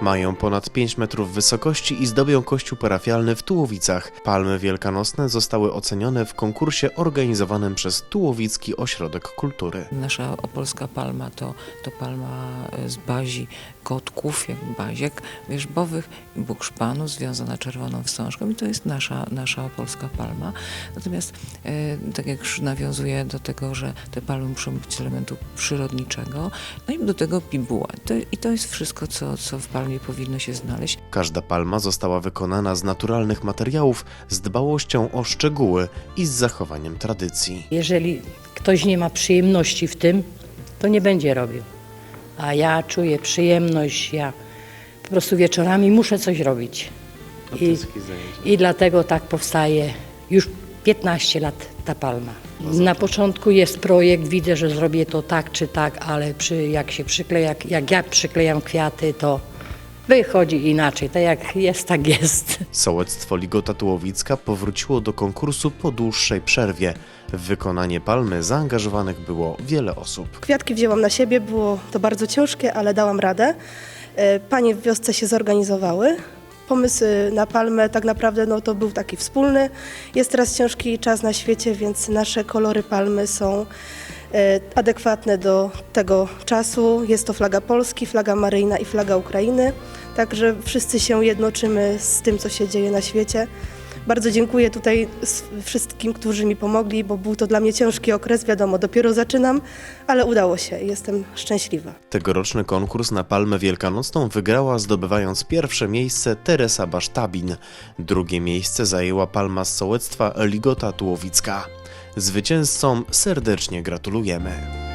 Mają ponad 5 metrów wysokości i zdobią kościół parafialny w Tułowicach. Palmy wielkanocne zostały ocenione w konkursie organizowanym przez Tułowicki Ośrodek Kultury. Nasza opolska palma to, to palma e, z bazi kotków, jak baziek wierzbowych bukszpanu związana czerwoną wstążką i to jest nasza, nasza opolska palma. Natomiast e, tak jak już nawiązuje do tego, że te palmy muszą być z elementu przyrodniczego, no i do tego bibuła. To, I to jest wszystko, co, co w palmie powinno się znaleźć. Każda palma została wykonana z naturalnych materiałów, z dbałością o szczegóły i z zachowaniem tradycji. Jeżeli ktoś nie ma przyjemności w tym, to nie będzie robił. A ja czuję przyjemność, ja po prostu wieczorami muszę coś robić. I, I dlatego tak powstaje już 15 lat ta palma. Na początku jest projekt, widzę, że zrobię to tak czy tak, ale przy, jak się przykleja, jak, jak ja przyklejam kwiaty, to wychodzi inaczej. Tak jak jest, tak jest. Sołectwo Ligota Tułowicka powróciło do konkursu po dłuższej przerwie. W wykonanie palmy zaangażowanych było wiele osób. Kwiatki wzięłam na siebie, było to bardzo ciężkie, ale dałam radę. E, Panie w wiosce się zorganizowały. Pomysł y, na palmę tak naprawdę no, to był taki wspólny. Jest teraz ciężki czas na świecie, więc nasze kolory palmy są e, adekwatne do tego czasu. Jest to flaga Polski, flaga maryjna i flaga Ukrainy. Także wszyscy się jednoczymy z tym, co się dzieje na świecie. Bardzo dziękuję tutaj wszystkim, którzy mi pomogli, bo był to dla mnie ciężki okres. Wiadomo, dopiero zaczynam, ale udało się jestem szczęśliwa. Tegoroczny konkurs na Palmę Wielkanocną wygrała zdobywając pierwsze miejsce Teresa Basztabin. Drugie miejsce zajęła palma z sołectwa Ligota Tułowicka. Zwycięzcom serdecznie gratulujemy.